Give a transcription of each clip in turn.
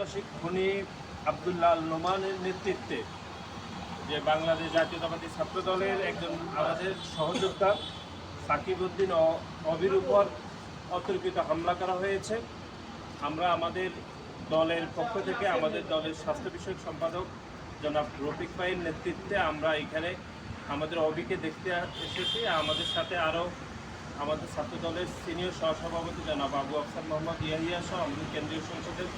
সন্ত্রাসী খনি আবদুল্লাহ নোমানের নেতৃত্বে যে বাংলাদেশ জাতীয়তাবাদী ছাত্র দলের একজন আমাদের সহযোদ্ধা সাকিব উদ্দিন অবির উপর অতর্কিত হামলা করা হয়েছে। আমরা আমাদের দলের পক্ষ থেকে আমাদের দলের স্বাস্থ্য বিষয়ক সম্পাদক জনাব রফিক ভাইয়ের নেতৃত্বে আমরা এখানে আমাদের অবিকে দেখতে এসেছি। আমাদের সাথে আরও আমাদের ছাত্র দলের সিনিয়র সহসভাপতি জনাব আবু আফসার মোহাম্মদ ইয়াহিয়া সহ আমাদের কেন্দ্রীয় সংসদের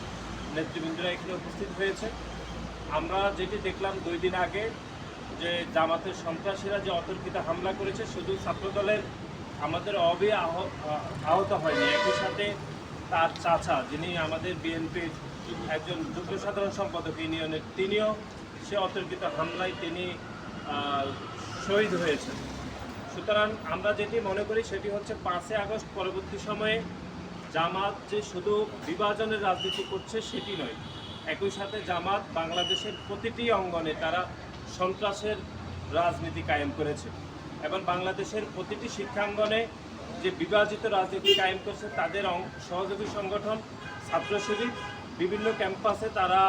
নেতৃবৃন্দরা এখানে উপস্থিত হয়েছে। আমরা যেটি দেখলাম দুই দিন আগে, যে জামাতের সন্ত্রাসীরা যে অতর্কিত হামলা করেছে, শুধু ছাত্রদলের আমাদের অবি আহ- আহত হয়নি, একই সাথে তার চাচা, যিনি আমাদের বিএনপির একজন যুগ্ম সাধারণ সম্পাদক ইউনিয়নের তিনিও সে অতর্কিত হামলায় তিনি শহীদ হয়েছেন। সুতরাং আমরা যেটি মনে করি সেটি হচ্ছে পাঁচই আগস্ট পরবর্তী সময়ে জামাত যে শুধু বিভাজনের রাজনীতি করছে সেটি নয়, একই সাথে জামাত বাংলাদেশের প্রতিটি অঙ্গনে তারা সন্ত্রাসের রাজনীতি কায়েম করেছে এবং বাংলাদেশের প্রতিটি শিক্ষাঙ্গনে যে বিভাজিত রাজনীতি কায়েম করছে তাদের সহযোগী সংগঠন ছাত্র শিবির বিভিন্ন ক্যাম্পাসে তারা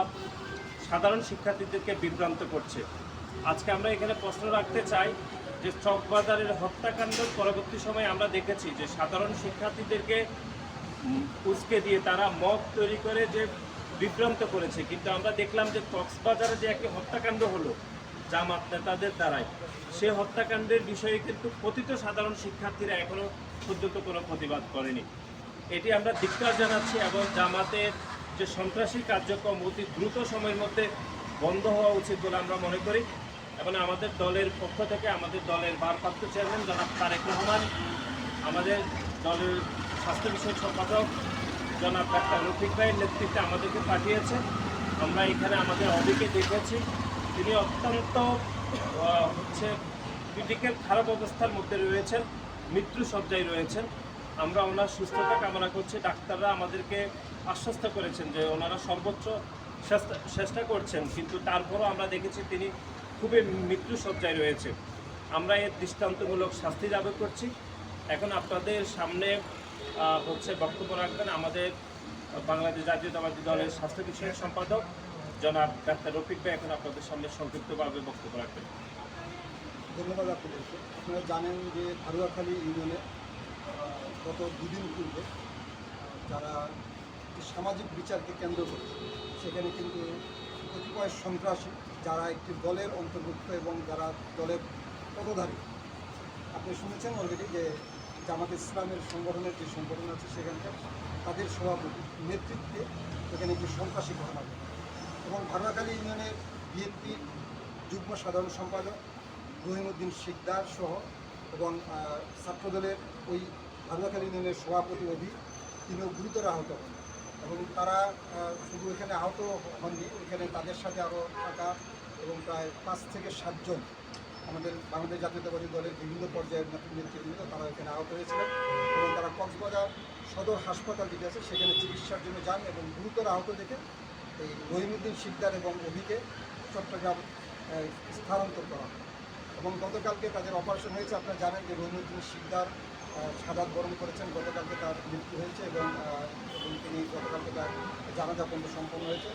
সাধারণ শিক্ষার্থীদেরকে বিভ্রান্ত করছে। আজকে আমরা এখানে প্রশ্ন রাখতে চাই যে চকবাজারের হত্যাকাণ্ড পরবর্তী সময়ে আমরা দেখেছি যে সাধারণ শিক্ষার্থীদেরকে উস্কে দিয়ে তারা মত তৈরি করে যে বিভ্রান্ত করেছে। কিন্তু আমরা দেখলাম যে কক্সবাজারে যে একটি হত্যাকাণ্ড হলো, জামাত নেতাদের দ্বারাই, সে হত্যাকাণ্ডের বিষয়ে কিন্তু প্রতিত সাধারণ শিক্ষার্থীরা এখনও পর্যন্ত কোনো প্রতিবাদ করেনি। এটি আমরা ধিক্কার জানাচ্ছি এবং জামাতের যে সন্ত্রাসী কার্যক্রম অতি দ্রুত সময়ের মধ্যে বন্ধ হওয়া উচিত বলে আমরা মনে করি এবং আমাদের দলের পক্ষ থেকে আমাদের দলের ভারপ্রাপ্ত চেয়ারম্যান জনাব তারেক রহমান, আমাদের দলের স্বাস্থ্য বিষয়ক সম্পাদক জনাব ডাক্তার রফিক ভাইয়ের নেতৃত্বে আমাদেরকে পাঠিয়েছে। আমরা এখানে আমাদের অনেকে দেখেছি। তিনি অত্যন্ত হচ্ছে ক্রিটিক্যাল খারাপ অবস্থার মধ্যে রয়েছেন, মৃত্যু সজ্জায় রয়েছেন। আমরা ওনার সুস্থতা কামনা করছি। ডাক্তাররা আমাদেরকে আশ্বস্ত করেছেন যে ওনারা সর্বোচ্চ চেষ্টা করছেন, কিন্তু তারপরও আমরা দেখেছি তিনি খুবই মৃত্যু সজ্জায় রয়েছে। আমরা এর দৃষ্টান্তমূলক শাস্তি দাবি করছি। এখন আপনাদের সামনে হচ্ছে বক্তব্য রাখবেন আমাদের বাংলাদেশ জাতীয়তাবাদী দলের স্বাস্থ্য বিষয়ক সম্পাদক জনাব ডাক্তার রফিক ভাই। এখন আপনাদের সামনে সংক্ষিপ্তভাবে বক্তব্য রাখবেন। ধন্যবাদ আপনাদেরকে। আপনারা জানেন যে হারুয়াখালী ইউনিয়নে গত দুদিন পূর্বে যারা সামাজিক বিচারকে কেন্দ্র করে, সেখানে কিন্তু কতিপয় সন্ত্রাসী যারা একটি দলের অন্তর্ভুক্ত এবং যারা দলের পদধারী, আপনি শুনেছেন অলরেডি যে জামাত ইসলামের সংগঠনের যে সংগঠন আছে সেখানকার, তাদের সভাপতি নেতৃত্বে এখানে একটি সন্ত্রাসী ঘটনা ঘটে। এবং ভারুয়াখালী ইউনিয়নের বিএনপির যুগ্ম সাধারণ সম্পাদক রহিমউদ্দিন শিকদার সহ এবং ছাত্রদলের ওই ভারুয়াখালী ইউনিয়নের সভাপতি অভি তিনিও গুরুতর আহত হন। এবং তারা শুধু এখানে আহত হননি, এখানে তাদের সাথে আরও থাকা এবং প্রায় পাঁচ থেকে সাতজন আমাদের বাংলাদেশ জাতীয়তাবাদী দলের বিভিন্ন পর্যায়ের নেতৃ- নেতৃবৃন্দ, তারা এখানে আহত হয়েছিলেন এবং তারা কক্সবাজার সদর হাসপাতাল যেটি আছে, সেখানে চিকিৎসার জন্য যান এবং গুরুতর আহত দেখে এই রহিমউদ্দিন শিকদার এবং অভিকে চট্টগ্রাম স্থানান্তর করা এবং গতকালকে তাদের অপারেশন হয়েছে, আপনারা জানেন যে রহিমুদ্দিন শিকদার সাদাত বরণ করেছেন, গতকালকে তার মৃত্যু হয়েছে এবং তিনি গতকালকে তার জানাজা পর্ব সম্পন্ন হয়েছে।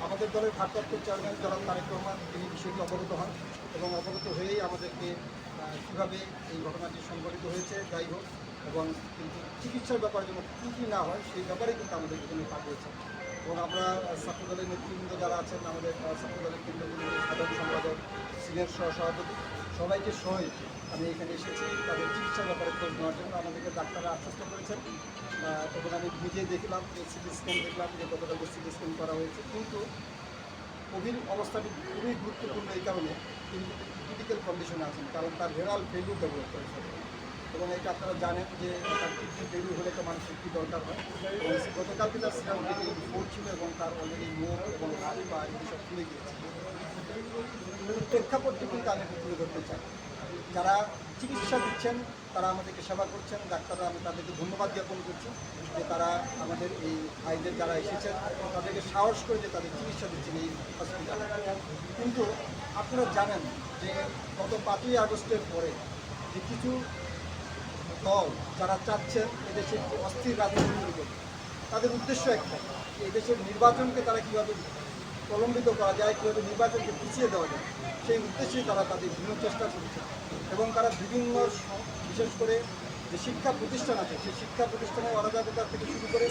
আমাদের দলের ভারপ্রাপ্ত চেয়ারম্যান জনাব তারেক রহমান, তিনি বিষয়টি অবগত হন। এবং অবগত হয়েই আমাদেরকে কীভাবে এই ঘটনাটি সংঘটিত হয়েছে, যাই হোক, এবং কিন্তু চিকিৎসার ব্যাপারে যেন ত্রুটি না হয়, সেই ব্যাপারে কিন্তু আমাদের এখানে পাঠিয়েছে এবং আমরা ছাত্রদলের নেতৃবৃন্দ যারা আছেন, আমাদের ছাত্রদলের কেন্দ্রীয় সাধারণ সম্পাদক, সিনিয়র সহ সভাপতি সবাইকে সহই আমি এখানে এসেছি তাদের চিকিৎসার ব্যাপারে খোঁজ নেওয়ার জন্য। আমাদেরকে ডাক্তাররা আশ্বস্ত করেছেন এবং আমি নিজে দেখলাম যে সিটি স্ক্যান দেখলাম যে গতকালকে সিটি স্ক্যান করা হয়েছে। কিন্তু কোভিড অবস্থাটি খুবই গুরুত্বপূর্ণ এই কারণে তিনি ক্রিটিক্যাল কন্ডিশনে আছেন, কারণ তার ভেরাল ফেলিউর ডেভেলপ করেছে এবং এটা আপনারা জানেন যে তার কিডনি ফেলিউর হলে তো মানুষের কী দরকার হয়? গতকালকে তার সিরাম ফোর ছিল এবং তার অলরেডি মুখ এবং হাত বা এগুলি সব খুলে গিয়েছে। প্রেক্ষাপটটি কিন্তু আমি তুলে ধরতে চাই। যারা চিকিৎসা দিচ্ছেন, তারা আমাদেরকে সেবা করছেন। ডাক্তাররা, আমি তাদেরকে ধন্যবাদ জ্ঞাপন করছি যে তারা আমাদের এই ভাইদের যারা এসেছেন, তাদেরকে সাহস করে যে তাদের চিকিৎসা দিচ্ছেন এই হসপিটালে কিন্তু আপনারা জানেন যে গত পাঁচই আগস্টের পরে যে কিছু দল যারা চাচ্ছেন এদেশের অস্থির রাজনীতি তাদের উদ্দেশ্য একটা এই দেশের নির্বাচনকে তারা কীভাবে প্রলম্বিত করা যায়, কীভাবে নির্বাচনকে পিছিয়ে দেওয়া যায়, সেই উদ্দেশ্যেই তারা তাদের বিভিন্ন চেষ্টা করছে এবং তারা বিভিন্ন বিশেষ করে যে শিক্ষা প্রতিষ্ঠান আছে, সেই শিক্ষা প্রতিষ্ঠানে অরাজকতা থেকে শুরু করে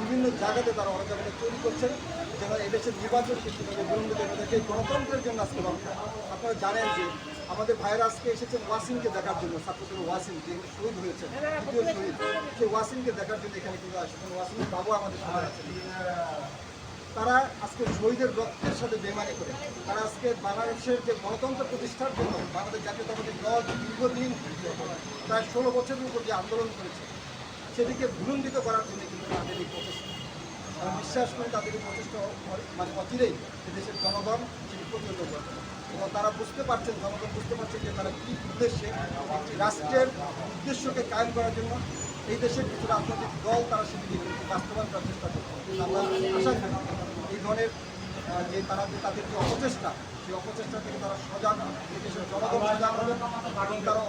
বিভিন্ন জায়গাতে তারা অরাজকতা তৈরি করছেন যেন এদেশের নির্বাচনকে কীভাবে বিলম্বিত করে। সেই গণতন্ত্রের জন্য আজকে লড়াই। আপনারা জানেন যে আমাদের ভাইয়েরা আজকে এসেছেন ওয়াসিমকে দেখার জন্য ছাত্রদের ওয়াসিম, যে শহীদ হয়েছেন দ্বিতীয় শহীদ সেই ওয়াসিমকে দেখার জন্য এখানে কিন্তু আসেছেন ওয়াসিমের বাবু আমাদের সমাজ আছেন তারা আজকে শহীদের রক্তের সাথে বেমানি করে। তারা আজকে বাংলাদেশের যে গণতন্ত্র প্রতিষ্ঠার জন্য বাংলাদেশ জাতীয়তাবাদী দল দীর্ঘদিন প্রায় ষোলো বছরের উপর যে আন্দোলন করেছে সেদিকে ভুলুণ্ডিত করার জন্য কিন্তু তাদের এই প্রচেষ্টা। বিশ্বাস করি তাদের এই প্রচেষ্টা মানে অচিরেই দেশের জনগণ সেটি প্রতিহত করবে। এবং তারা বুঝতে পারছেন, জনগণ বুঝতে পারছেন যে তারা কী উদ্দেশ্যে একটি রাষ্ট্রের উদ্দেশ্যকে কায়েম করার জন্য এই দেশের কিছু রাজনৈতিক দল তারা সেটিকে বাস্তবায়ন করার চেষ্টা করছে। আমরা আশা করি ধরনের যে তারা তাদের যে অপচেষ্টা, সেই অপচেষ্টা থেকে তারা সজাগ এই দেশের জনগণ সজাগ হবে এবং তারা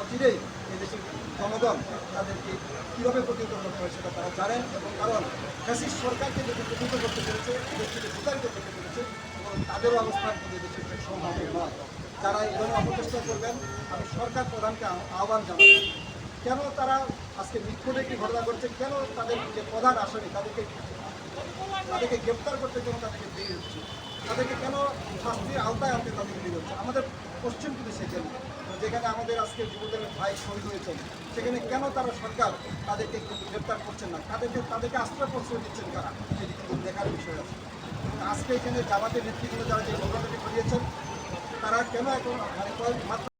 অচিরেই এই দেশের জনগণ তাদেরকে কীভাবে প্রতিহত করতে হয় সেটা তারা জানেন এবং কারণ ফ্যাসিস্ট সরকারকে যদি প্রতিহত করতে পেরেছে দেশ থেকে করতে পেরেছে এবং তাদেরও অবস্থান কিন্তু দেশের যে সম্ভব নয় যারা এই ধরনের অপচেষ্টা করবেন, আমি সরকার প্রধানকে আহ্বান জানাব কেন তারা আজকে মিথ্যুর একটি ঘটনা করছে? কেন তাদের যে প্রধান আসামি তাদেরকে তাদেরকে গ্রেপ্তার করতে জন্য তাদেরকে দেরি হচ্ছে। তাদেরকে কেন শাস্তির আওতায় আনতে তাদেরকে দেরি হচ্ছে? আমাদের পশ্চিম প্রদেশে কেন যেখানে আমাদের আজকে যুবদের ভাই শহীদ হয়েছেন, সেখানে কেন তারা সরকার তাদেরকে কিন্তু গ্রেপ্তার করছেন না? তাদেরকে তাদেরকে আশ্রয় প্রশ্রয় দিচ্ছেন কারা? সেটি কিন্তু দেখার বিষয় আছে। আজকে এখানে জামাতের নেতৃত্ব যারা যে ঘটনাটি করিয়েছেন তারা কেন এখন মানে মাত্র